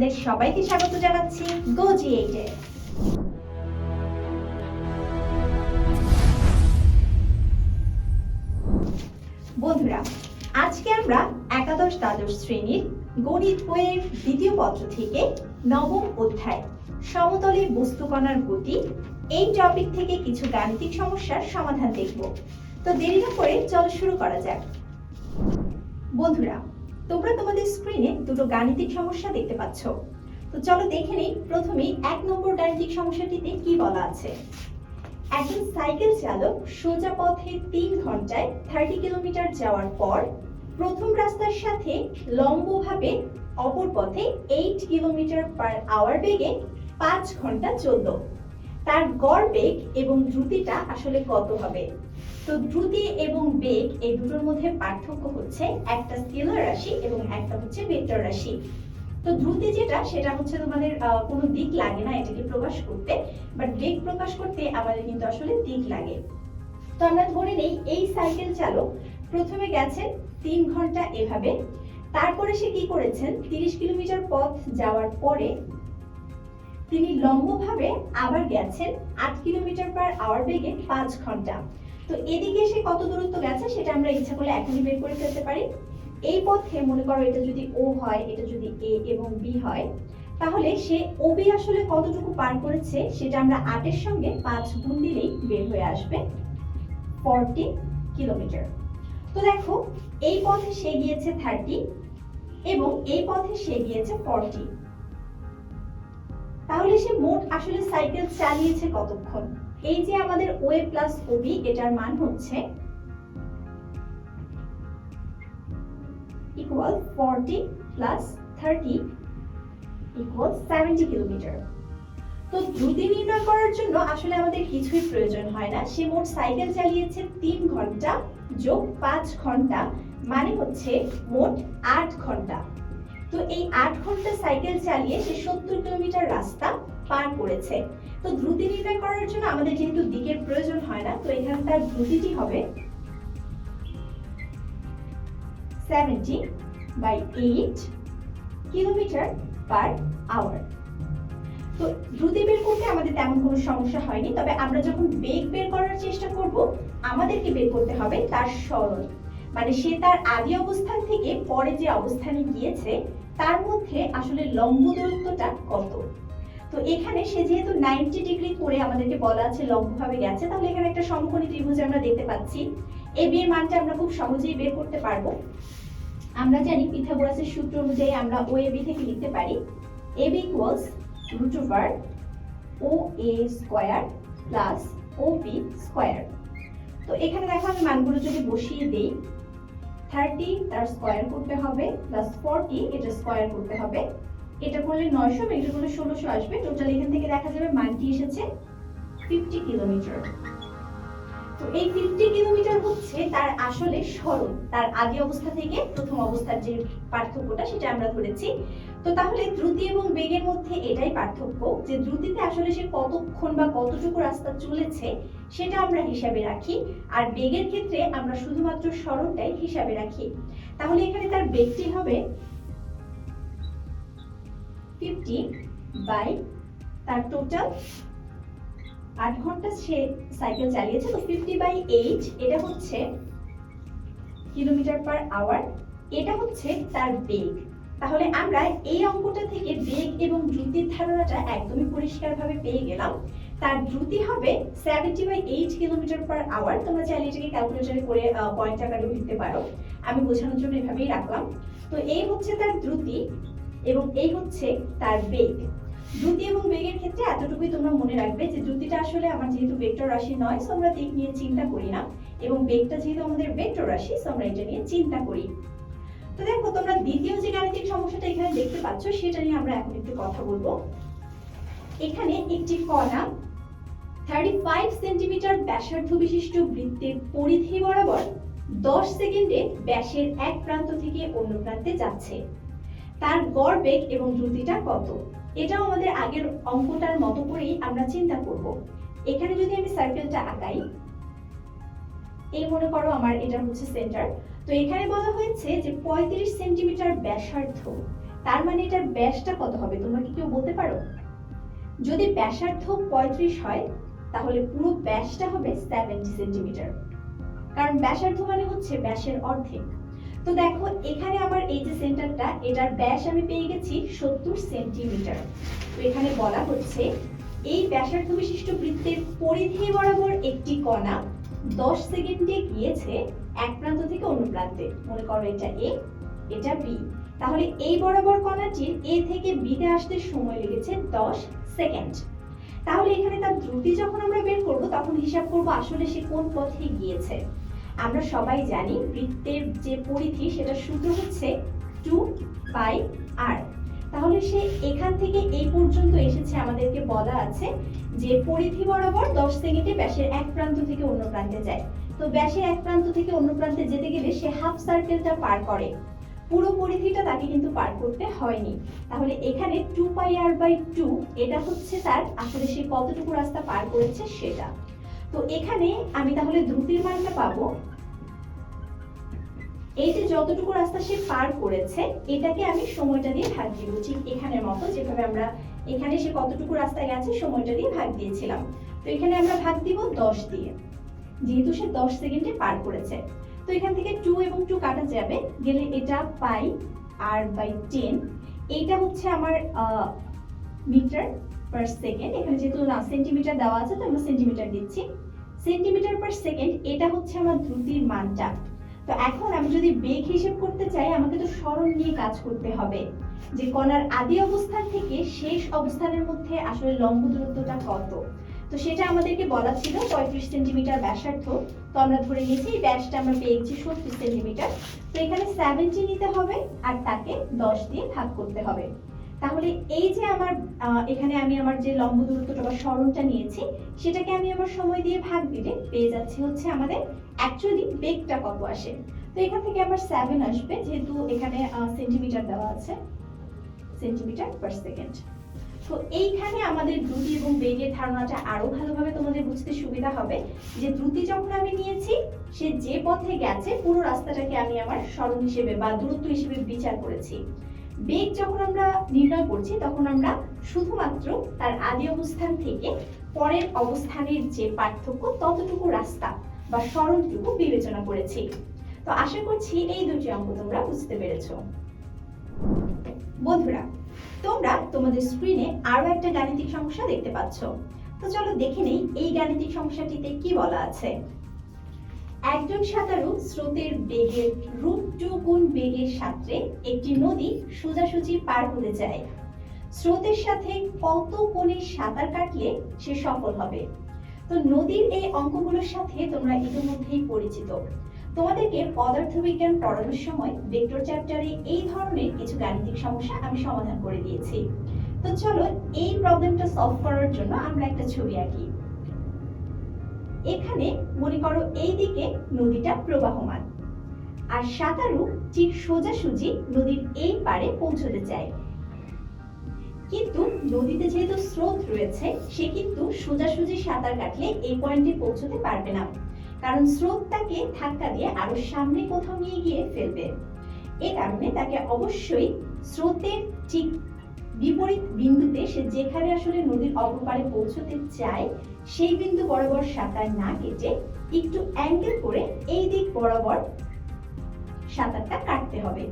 তোমাদের সবাইকে স্বাগত জানাচ্ছি গোজি এইটে বন্ধুরা, আজকে আমরা একাদশ দ্বাদশ শ্রেণির গণিত বইয়ের দ্বিতীয় পত্র থেকে নবম অধ্যায় সমতলে বস্তুকণার গতি এই টপিক থেকে কিছু গাণিতিক সমস্যার সমাধান দেখব। তো দেরি না করে চলো শুরু করা যাক। বন্ধুরা তোমরা তোমাদের স্ক্রিনে দুটো গাণিতিক সমস্যা দেখতে পাচ্ছ। তো চলো দেখে নিই প্রথমেই এক নম্বর গাণিতিক সমস্যাটিতে কি বলা আছে? একজন সাইকেল চালক সোজা পথে তিন ঘন্টায় থার্টি কিলোমিটার যাওয়ার পর প্রথম রাস্তার সাথে লম্বভাবে অপর পথে এইট কিলোমিটার পার আওয়ার বেগে পাঁচ ঘণ্টা চলল। তার গড় বেগ এবং দ্রুতিটা আসলে কত হবে? তো দ্রুতি এবং বেগ এই দুটোর মধ্যে পার্থক্য হচ্ছে একটা স্কেলার রাশি এবং একটা হচ্ছে ভেক্টর রাশি। তো দ্রুতি যেটা, সেটা হচ্ছে তোমাদের কোনো দিক লাগে না এটাকে প্রকাশ করতে বাট বেগ প্রকাশ করতে আমাদের কিন্তু আসলে দিক লাগে। তো আমরা ধরে নেই, এই সাইকেল চালক প্রথমে গেছেন তিন ঘণ্টা এভাবে, তারপরে সে কি করেছেন, তিরিশ কিলোমিটার পথ যাওয়ার পরে তিনি লম্বভাবে আবার গেছেন আট কিলোমিটার পার আওয়ার বেগে পাঁচ ঘণ্টা। তো এদিকে সে কত দূরত্ব গেছে সেটা আমরা ইচ্ছা করলে এখনই বের করে ফেলতে পারি। এই পথে মনে করো এটা যদি ও হয়, এটা যদি এ এবং বি হয়, তাহলে সে ওবি আসলে কতটুকু পার করেছে সেটা আমরা আটের সঙ্গে পাঁচ গুণ দিলেই বের হয়ে আসবে ফর্টি কিলোমিটার তো দেখো, এই পথে সে গিয়েছে থার্টি এবং এই পথে সে গিয়েছে ফর্টি তাহলে সে মোট আসলে সাইকেল চালিয়েছে কতক্ষণ? এই যে আমাদের ওয়ে প্লাস ওবি এটার মান হচ্ছে equal forty plus thirty equal seventy kilometre তো দ্রুতি নির্ণয় করার জন্য আসলে আমাদের কিছুই প্রয়োজন হয় না। সে মোট সাইকেল চালিয়েছে তিন ঘণ্টা যোগ পাঁচ ঘণ্টা মানে হচ্ছে মোট আট ঘণ্টা। তো এই আট ঘণ্টা সাইকেল চালিয়ে সে সত্তর কিলোমিটার রাস্তা পার করেছে। তো দ্রুতি নির্ণয় করার জন্য আমাদের যেহেতু দিকের প্রয়োজন হয় না, তো এখানে তার দ্রুতিটি হবে seventy by eight kilometre per hour তো দ্রুতি বের করতে আমাদের তেমন কোনো সমস্যা হয়নি, তবে আমরা যখন বেগ বের করার চেষ্টা করব, আমাদেরকে বের করতে হবে তার সরল। মানে সে তার আদি অবস্থান থেকে পরে যে অবস্থানে গিয়েছে, তার মধ্যে আসলে লম্ব দূরত্বটা কত? তো এখানে সে যেহেতু নাইনটি ডিগ্রি করে আমাদেরকে বলা আছে লম্বভাবে গেছে, তাহলে এখানে একটা সমকোণী ত্রিভুজ আমরা দেখতে পাচ্ছি। এ বি এর মানটা আমরা খুব সহজেই বের করতে পারব। আমরা জানি পিথাগোরাসের সূত্র অনুযায়ী আমরা ও এ বি থেকে লিখতে পারি। A B equals root over O A square plus O B square তো এখানে দেখো আমি মানগুলো যদি বসিয়ে দেই থার্টি তার স্কোয়ার করতে হবে প্লাস ফর্টি এটা স্কোয়ার করতে হবে। এটা করলে নয়শো এটা করলে ষোলোশো আসবে। টোটাল এখান থেকে দেখা যাবে মানটি এসেছে ফিফটি কিলোমিটার তো এই ফিফটি কিলোমিটার হচ্ছে তার আসলে সরণ তার আদি অবস্থা থেকে প্রথম অবস্থার যে পার্থক্যটা সেটা আমরা ধরেছি। তো তাহলে দ্রুতি এবং বেগের মধ্যে এটাই পার্থক্য, যে দ্রুতিতে আসলে সে কতক্ষণ বা কতটুকু রাস্তা চলেছে সেটা আমরা হিসাবে রাখি, আর বেগের ক্ষেত্রে আমরা শুধুমাত্র সরণটাই হিসাবে রাখি। তাহলে এখানে তার বেগটি হবে ফিফটি বাই তার টোটাল আট ঘণ্টা সে সাইকেল চালিয়েছে। তো ফিফটি বাই এইট এটা হচ্ছে কিলোমিটার পার আওয়ার এটা হচ্ছে তার বেগ। তাহলে আমরা এই অঙ্কটা থেকে বেগ এবং দ্রুতির ধারণাটা একদমই পরিষ্কারভাবে পেয়ে গেলাম। তার দ্রুতি হবে seventy by eight kilometre per hour তোমরা চাইলে এটাকে ক্যালকুলেটারে করে পয়েন্ট আকারেও লিখতে পারো। আমি বোঝানোর জন্য এভাবেই রাখলাম। তো এই হচ্ছে তার দ্রুতি। এবং এই হচ্ছে তার বেগ। দ্রুতি এবং বেগের ক্ষেত্রে এতটুকুই তোমরা মনে রাখবে যে দ্রুতিটা আসলে আমার যেহেতু ভেক্টর রাশি নয় সো আমরা দিক নিয়ে চিন্তা করি না। এবং বেগটা যেহেতু আমাদের ভেক্টর রাশি সো আমরা এটা নিয়ে চিন্তা করি। তো দেখো, তোমরা দ্বিতীয় যে গাণিতিক সমস্যাটা এখানে দেখতে পাচ্ছ, সেটা নিয়ে আমরা এখন একটু কথা বলব। এখানে একটি কণা থার্টি ফাইভ সেন্টিমিটার ব্যাসার্ধ বিশিষ্ট বৃত্তের পরিধি বরাবর দশ সেকেন্ডে ব্যাসের এক প্রান্ত থেকে অন্য প্রান্তে যাচ্ছে। তার গড় বেগ এবং দ্রুতিটা কত? এটাও আমাদের আগের অঙ্কটার মতো করেই আমরা চিন্তা করব। এখানে যদি আমি সার্কেলটা আঁকাই, এই মনে করো আমার এটা হচ্ছে সেন্টার তো এখানে বলা হয়েছে যে পঁয়ত্রিশ সেন্টিমিটার ব্যাসার্ধ, তার মানে এটার ব্যাসটা কত হবে? তোমরা কি কেউ বলতে পারো? যদি ব্যাসার্ধ পঁয়ত্রিশ হয়, তাহলে পুরো ব্যাসটা হবে সেভেন্টি সেন্টিমিটার কারণ ব্যাসার্ধ মানে হচ্ছে ব্যাসের অর্ধেক। তো দেখো, এখানে আমার এই যে সেন্টারটা, এটার ব্যাস আমি পেয়ে গেছি সত্তর সেন্টিমিটার। তো এখানে বলা হচ্ছে, এই ব্যাসার্ধ বিশিষ্ট বৃত্তের পরিধি বরাবর একটি কণা দশ সেকেন্ডে গিয়েছে এক প্রান্ত থেকে অন্য প্রান্তে। মনে করো এটা এ এটা বি তাহলে এই বরাবর কণাটির এ থেকে বিতে আসতে সময় লেগেছে দশ সেকেন্ড। তাহলে এখানে তার দ্রুতি যখন আমরা বের করব, তখন হিসাব করব আসলে সে কোন পথে গিয়েছে। আমরা সবাই জানি বৃত্তের যে পরিধি, সেটা সূত্র হচ্ছে টু বাই আর তাহলে সে এখান থেকে এই পর্যন্ত এসেছে আমাদেরকে বলা আছে যে পরিধি বরাবর দশ সেকেন্ডে ব্যাসের এক প্রান্ত থেকে অন্য প্রান্তে যায়। তো ব্যাসের এক প্রান্ত থেকে অন্য প্রান্তে যেতে গেলে সে হাফ সার্কেলটা পার করে। পুরো পরিধিটা তাকে কিন্তু পার করতে হয়নি। তাহলে এখানে two pi r by two এটা হচ্ছে তার আসলে সে কতটুকু রাস্তা পার করেছে সেটা। তো এখানে আমি তাহলে দ্রুতির মানটা পাবো। এই যে যতটুকু রাস্তা সে পার করেছে, এটাকে আমি সময়টা দিয়ে ভাগ দিব ঠিক এখানের মতো, যেভাবে আমরা এখানে সে কতটুকু রাস্তা গেছে, সময়টা দিয়ে ভাগ দিয়েছিলাম। তো এখানে আমরা ভাগ দিব দশ দিয়ে, যেহেতু সে দশ সেকেন্ডে পার করেছে। তো এখান থেকে টু এবং টু কাটা যাবে, গেলে এটা পাই আর বাই টেন এইটা হচ্ছে আমার মিটার পার সেকেন্ড এখানে যেহেতু না সেন্টিমিটার দেওয়া আছে, তো আমরা সেন্টিমিটার দিচ্ছি। সেন্টিমিটার পার সেকেন্ড এটা হচ্ছে আমার দ্রুতির মানটা। তো এখন আমি যদি বেগ হিসেব করতে চাই, আমাকে তো সরণ নিয়ে কাজ করতে হবে। যে কণার আদি অবস্থান থেকে শেষ অবস্থানের মধ্যে আসলে লম্ব দূরত্বটা কত? তো সেটা আমাদেরকে বলা ছিল পঁয়ত্রিশ সেন্টিমিটার ব্যাসার্ধ। তো আমরা ধরে নিয়েছি, এই ব্যাসটা আমরা পেয়েছি সত্তর সেন্টিমিটার। তো এখানে সেভেন্টি নিতে হবে আর তাকে দশ দিয়ে ভাগ করতে হবে। তাহলে এই যে আমার এখানে আমি আমার যে লম্ব দূরত্বটা বা সরণটা নিয়েছি, সেটাকে আমি আমার সময় দিয়ে ভাগ দিলে পেয়ে যাচ্ছি হচ্ছে আমাদের অ্যাকচুয়ালি বেগটা কত আসে। তো এখান থেকে আমার সেভেন আসবে, যেহেতু এখানে সেন্টিমিটার দেওয়া আছে সেন্টিমিটার পার সেকেন্ড তো এইখানে আমাদের দ্রুতি এবং বেগের ধারণাটা আরও ভালোভাবে তোমাদের বুঝতে সুবিধা হবে যে দ্রুতি যখন আমি নিয়েছি, সে যে পথে গেছে, পুরো রাস্তাটাকে আমি আমার সরণ হিসেবে বা দূরত্ব হিসেবে বিচার করেছি। বেগ যখন আমরা নির্ণয় করছি, তখন আমরা শুধুমাত্র তার আদি অবস্থান থেকে পরের অবস্থানের যে পার্থক্য, ততটুকু রাস্তা বা সরণটুকু বিবেচনা করেছি। তো আশা করছি এই দুটি অঙ্ক তোমরা বুঝতে পেরেছ। বন্ধুরা, তোমরা তোমাদের স্ক্রিনে আরও একটা গাণিতিক সমস্যা দেখতে পাচ্ছ। তো চলো দেখে নেই, এই গাণিতিক সমস্যাটিতে কি বলা আছে? একজন সাঁতারু স্রোতের বেগের রুট টু গুণ বেগের সাথে একটি নদী সোজাসুজি পার হতে যায় স্রোতের সাথে কত কোণে সাঁতার কাটলে সে সফল হবে? তো নদীর এই অঙ্কগুলোর সাথে তোমরা ইতিমধ্যেই পরিচিত। তোমাদেরকে পদার্থবিজ্ঞান পড়ানোর সময় ভেক্টর চ্যাপ্টারে এই ধরনের কিছু গাণিতিক সমস্যা আমি সমাধান করে দিয়েছি। তো চলো এই প্রবলেমটা সলভ করার জন্য আমরা একটা ছবি আঁকি। এখানে মনে করো এই দিকে নদীটা প্রবাহমান। আর সাঁতারু ঠিক সোজাসুজি নদীর এই পারে পৌঁছতে চায়। কিন্তু নদীতে যেহেতু স্রোত রয়েছে, সে কিন্তু সোজাসুজি সাঁতার কাটলে এই পয়েন্টে পৌঁছতে পারবে না। কারণ স্রোত তাকে ধাক্কা দিয়ে আরও সামনে কোথাও নিয়ে গিয়ে ফেলবে। এ কারণে তাকে অবশ্যই স্রোতের ঠিক বিপরীত বিন্দুতে সে যেখানে আসলে নদীর অপরপারে পৌঁছতে চায়, সেই বিন্দু বরাবর সাঁতার না কেটে একটু অ্যাঙ্গেল করে এই দিক বরাবর সাঁতারটা কাটতে হবে।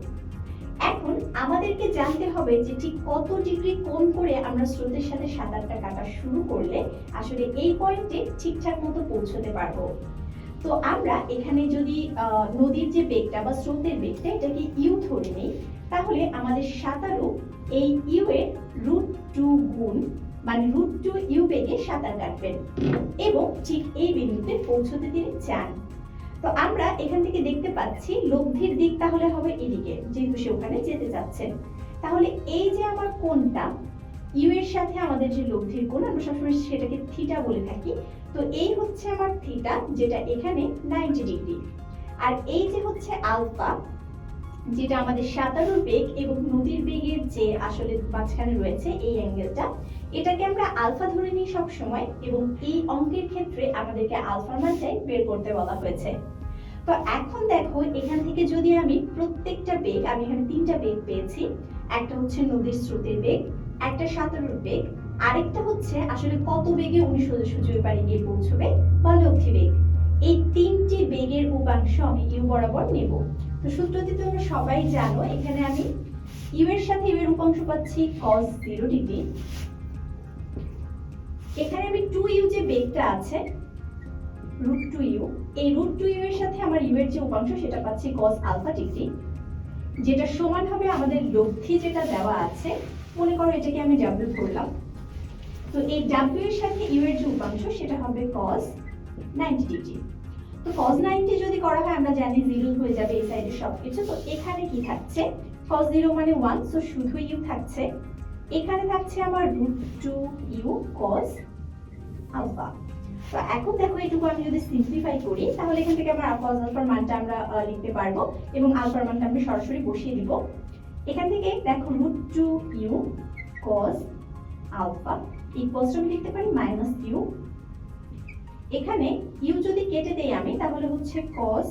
এখন আমাদেরকে জানতে হবে যে ঠিক কত ডিগ্রি কোণ করে আমরা স্রোতের সাথে সাঁতারটা কাটা শুরু করলে আসলে এই পয়েন্টে ঠিকঠাক মতো পৌঁছতে পারব। তো আমরা এখানে যদি নদীর যে বেগটা বা স্রোতের বেগটা এটাকে ইউ ধরে নিই, তাহলে আমাদের সাঁতারু এই ইউ এর রুট টু গুণ মানে রুট টু ইউ বেগে সাঁতার কাটবেন এবং ঠিক এই বিন্দুতে পৌঁছতে তিনি চান। তো আমরা এখান থেকে দেখতে পাচ্ছি লব্ধির দিক তাহলে হবে এদিকে, যেহেতু সে ওখানে যেতে চাচ্ছেন তাহলে এই যে আমার কোণটা, ইউ এর সাথে আমাদের যে লব্ধির কোণ, আমরা সবসময় সেটাকে থিটা বলে থাকি। তো এই হচ্ছে আমার থিটা, যেটা এখানে নাইনটি ডিগ্রি। আর এই যে হচ্ছে আলফা, যেটা আমাদের সাঁতারুর বেগ এবং নদীর বেগের যে আসলে মাঝখানে রয়েছে এই অ্যাঙ্গেলটা এটাকে আমরা আলফা ধরে নিই সব সময় এবং এই অঙ্কের ক্ষেত্রে আমাদেরকে আলফার মানটাই বের করতে বলা হয়েছে। তো এখন দেখো, এখান থেকে যদি আমি প্রত্যেকটা বেগ, আমি এখানে তিনটা বেগ পেয়েছি। একটা হচ্ছে নদীর স্রোতের বেগ, একটা সাঁতারুর বেগ, আরেকটা হচ্ছে আসলে কত বেগে উনি সোজা ওই গিয়ে পৌঁছবে বা লক্ষ্মী বেগ। এই তিনটি বেগের উপাংশ আমি ইউ বরাবর নেব। তো সূত্রটি তোমরা সবাই জানো, এখানে আমি ইউ এর সাথে ইউ এর উপাংশ পাচ্ছি cos 0 ডিগ্রি এখানে আমি টু ইউ যে বেগটা আছে রুট টু ইউ এই রুট টু ইউ এর সাথে আমার ইউ এর যে উপাংশ সেটা পাচ্ছি cos আলফা ডিগ্রি যেটা সমান হবে আমাদের লব্ধি যেটা দেওয়া আছে, মনে করো এটাকে আমি ডাব্লিউ করলাম। তো এই ডাব্লিউ এর সাথে ইউ এর যে উপাংশ সেটা হবে cos 90 ডিগ্রি তো cos 90 যদি করা হয়, আমরা জানি জিরো হয়ে যাবে এই সাইডে সবকিছু, তো এখানে কি থাকছে? cos 0 মানে 1 সো শুধু ইউ থাকছে। এখানে থাকছে আমার root two u cos alpha তো এখন দেখো, এটুকু আমি যদি সিম্পলিফাই করি, তাহলে এখান থেকে আমার cos আলফার মানটা আমরা লিখতে পারব এবং আলফার মানটা আমি সরাসরি বসিয়ে দিব। এখান থেকে দেখো root two u cos alpha equals আমি লিখতে পারি মাইনাস ইউ এখানে ইউ যদি কেটে দেই আমি, তাহলে হচ্ছে cos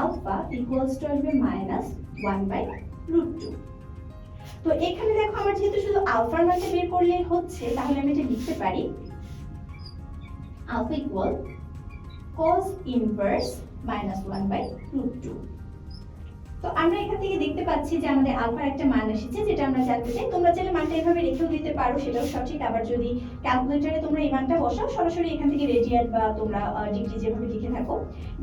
আলফা ইকুয়ালস টু আসবে minus one by root two তো এখানে দেখো আমার যেহেতু শুধু আলফার মানটা বের করলে হচ্ছে, তাহলে আমি এটা লিখতে পারি alpha equal cos inverse minus 1 by root 2 তো আমরা এখান থেকে দেখতে পাচ্ছি যে আমাদের আলফার একটা মান এসেছে, যেটা আমরা জানতে চাই। তোমরা চাইলে মানটা এভাবে রেখেও দিতে পারো, সেটাও সঠিক। আবার যদি ক্যালকুলেটরে তোমরা এই মানটা বসাও, সরাসরি এখান থেকে রেডিয়ান বা তোমরা ডিগ্রি যেভাবে লিখে থাকো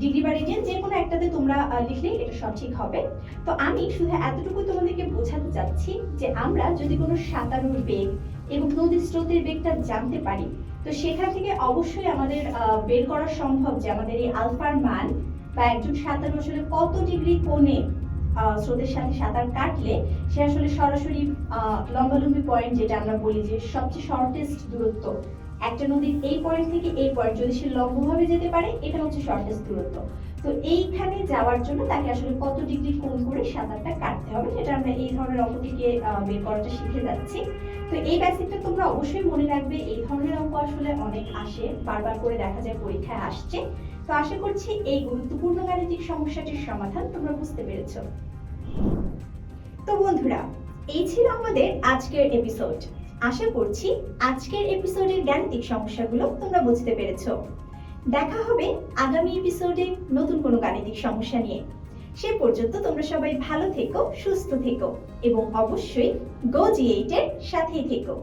ডিগ্রি বা রেডিয়ান যে কোনো একটাতে তোমরা লিখলেই এটা সঠিক হবে। তো আমি শুধু এতটুকু তোমাদেরকে বোঝাতে চাচ্ছি যে আমরা যদি কোনো সাঁতারুর বেগ এবং নদীর স্রোতের বেগটা জানতে পারি, তো সেখান থেকে অবশ্যই আমাদের বের করা সম্ভব যে আমাদের এই আলফার মান বা একজন সাঁতারু আসলে কত ডিগ্রি কোণে স্রোতের সাথে সাঁতার কাটলে সে আসলে সরাসরি লম্বালম্বি পয়েন্ট যেটা আমরা বলি যে সবচেয়ে শর্টেস্ট দূরত্ব একটা নদীর এই পয়েন্ট থেকে এই পয়েন্ট যদি সে লম্বভাবে যেতে পারে, এটা হচ্ছে শর্টেস্ট দূরত্ব। তো এইখানে যাওয়ার জন্য তাকে আসলে কত ডিগ্রি কোণ করে সাঁতারটা কাটতে হবে, সেটা আমরা এই ধরনের অঙ্ক থেকে বের করাটা শিখে যাচ্ছি। তো এই বেসিকটা তোমরা অবশ্যই মনে রাখবে, এই ধরনের অঙ্ক আসলে অনেক আসে, বারবার করে দেখা যায় পরীক্ষায় আসছে। তো আশা করছি এই গুরুত্বপূর্ণ গাণিতিক সমস্যাটির সমাধান তোমরা বুঝতে পেরেছ। তো বন্ধুরা, এই ছিল আমাদের আজকের এপিসোড আশা করছি আজকের এপিসোডের গাণিতিক সমস্যাগুলো তোমরা বুঝতে পেরেছ। দেখা হবে আগামী এপিসোডে নতুন কোনো গাণিতিক সমস্যা নিয়ে। সে পর্যন্ত তোমরা সবাই ভালো থেকো, সুস্থ থেকো এবং অবশ্যই গো জি এইটের সাথেই থেকো।